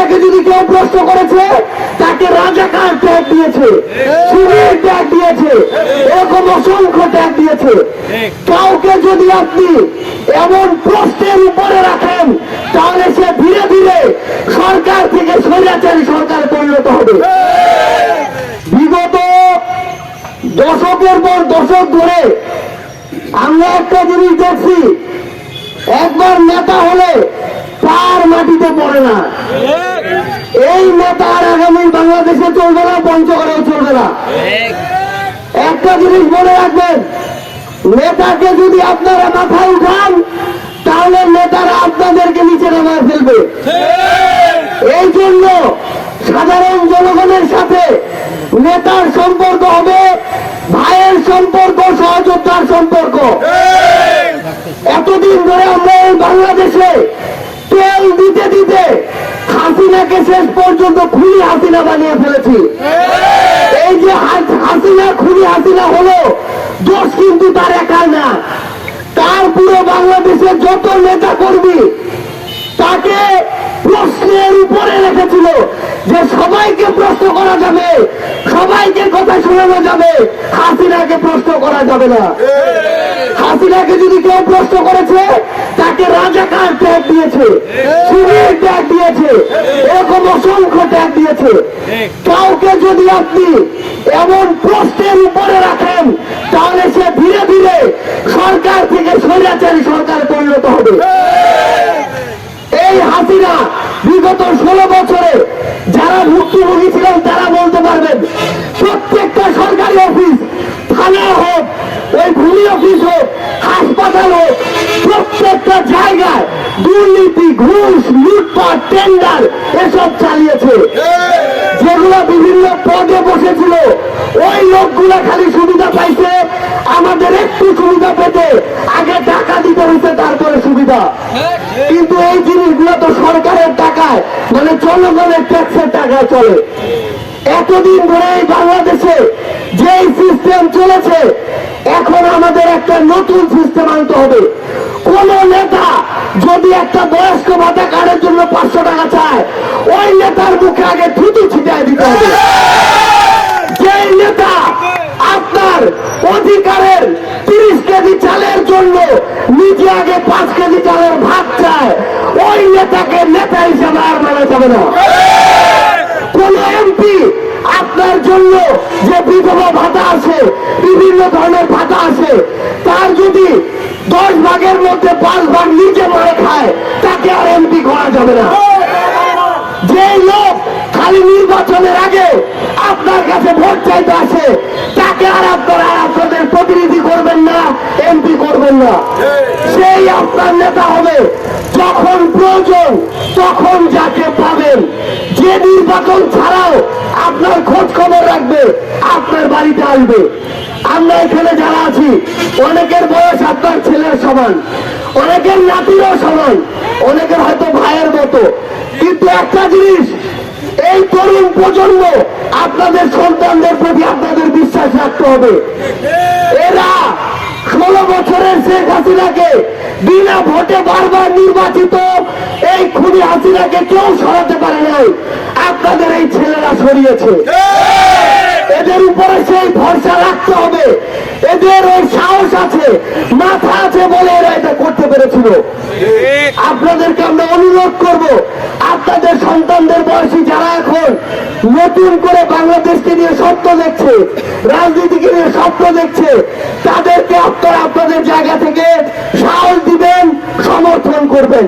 হাসিনাকে যদি কেউ প্রশ্ন করেছে, তাকে রাজাকার ট্যাগ দিয়েছে? সুরের ট্যাগ দিয়েছে। এরকম অসংখ্য ট্যাগ দিয়েছে। কাউকে যদি আপনি এমন প্রশ্নের উপরে রাখেন, তাহলে সে ধীরে ধীরে সরকার থেকে স্বৈরাচারী সরকার পরিণত হবে। বিগত দশকের পর দশক ধরে আমরা একটা জিনিস দেখছি, একবার নেতা হলে তার মাটিতে পড়ে না। এই নেতা আর আগামী বাংলাদেশে চলবে না পঞ্চগড়েও চলবে না। একটা জিনিস মনে রাখবেন, নেতাকে যদি আপনারা মাথায় উঠান, তাহলে নেতারা আপনাদেরকে নিচে নামায় ফেলবে। এই জন্য সাধারণ জনগণের সাথে নেতার সম্পর্ক হবে, ভাইয়ের সম্পর্ক, সহযোদ্ধার সম্পর্ক। এতদিন ধরে আমরা এই বাংলাদেশে হাসিনাকে শেষ পর্যন্ত খুনি হাসিনা বানিয়ে ফেলেছি। এই যে হাসিনা, খুনি হাসিনা হলো, দোষ কিন্তু তার একা না। তার পুরো বাংলাদেশের যত নেতা কর্মী যে সবাইকে প্রশ্ন করা যাবে, সবাইকে কথা শোনানো যাবে, হাসিনাকে প্রশ্ন করা যাবে না। হাসিনাকে যদি কেউ প্রশ্ন করেছে, তাকে রাজাকার ট্যাগ দিয়েছে সুরের ট্যাগ দিয়েছে, এরকম অসংখ্য ট্যাগ দিয়েছে। কাউকে যদি আপনি এমন প্রশ্নের উপরে রাখেন, তাহলে সে ধীরে ধীরে সরকার থেকে স্বৈরাচারী সরকার পরিণত হবে। এই হাসিনা বিগত ষোলো বছরে যারা ভুক্তভোগী ছিলেন তারা বলতে পারবেন, প্রত্যেকটা সরকারি অফিস, থানা হোক, ওই ভূমি অফিস হোক, হাসপাতাল হোক, প্রত্যেকটা জায়গায় দুর্নীতি, ঘুষ, লুটপাট, টেন্ডার, এসব চালিয়েছে। যেগুলো বিভিন্ন পদে বসেছিল, ওই লোকগুলো খালি সুবিধা পাইছে, আমাদের একটু সুবিধা পেতে, আগে টাকা দিতে হয়েছে তারপরে সুবিধা। কিন্তু এই জিনিসগুলো তো মানে জনগণের ট্যাক্সের টাকায় চলে। এতদিন ধরে এই বাংলাদেশে যে সিস্টেম চলেছে, এখন আমাদের একটা নতুন সিস্টেম আনতে হবে। কোন নেতা যদি একটা বয়স্ক ভাতা কার্ডের জন্য পাঁচশো টাকা চায়, ওই নেতার মুখে আগে থুতু ছিটায় দিতে হবে যেই নেতা আপনার অধিকারের তিরিশ কেজি চালের জন্য নিজে আগে পাঁচ কেজি চালের ভাত চায়। ওই নেতাকে নেতা হিসেবে আর মানা যাবে না। কোন এমপি আপনার জন্য যে বিধবা ভাতা আছে, বিভিন্ন ধরনের ভাতা আছে, তার যদি দশ ভাগের মধ্যে পাঁচ ভাগ নিজে মারে খায়, তাকে আর এমপি করা যাবে না। যে লোক খালি নির্বাচনের আগে আপনার কাছে ভোট চাইতে আসে এমপি করবেন না সেই আপনার নেতা হবে। যখন প্রয়োজন, তখন যাকে পাবেন। যে নির্বাচন ছাড়াও আপনার খোঁজ খবর রাখবে, আপনার বাড়িতে আসবে। আমরা এখানে যারা আছি, অনেকের বয়স আপনার ছেলের সমান, অনেকের নাতিরও সমান, অনেকের হয়তো ভাইয়ের মতো। কিন্তু একটা জিনিস, এই তরুণ প্রজন্ম আপনাদের সন্তানদের প্রতি আপনাদের বিশ্বাস রাখতে হবে। ষোলো বছরের শেখ হাসিনাকে বিনা ভোটে বারবার নির্বাচিত এই খুনি হাসিনাকে কেউ সরাতে পারে নাই। আপনাদের এই ছেলেরা সরিয়েছে। এদের উপরে সেই ভরসা রাখতে হবে। এদের ওই সাহস আছে মাথা আছে বলে এরা এটা করতে পেরেছিল। আপনাদেরকে আমরা অনুরোধ করব আপনাদের সন্তানদের বয়সী যারা এখন নতুন করে বাংলাদেশকে নিয়ে স্বপ্ন দেখছে, রাজনীতিকে নিয়ে স্বপ্ন দেখছে, তাদেরকে আপনারা আপনাদের জায়গা থেকে সাহস দিবেন, সমর্থন করবেন।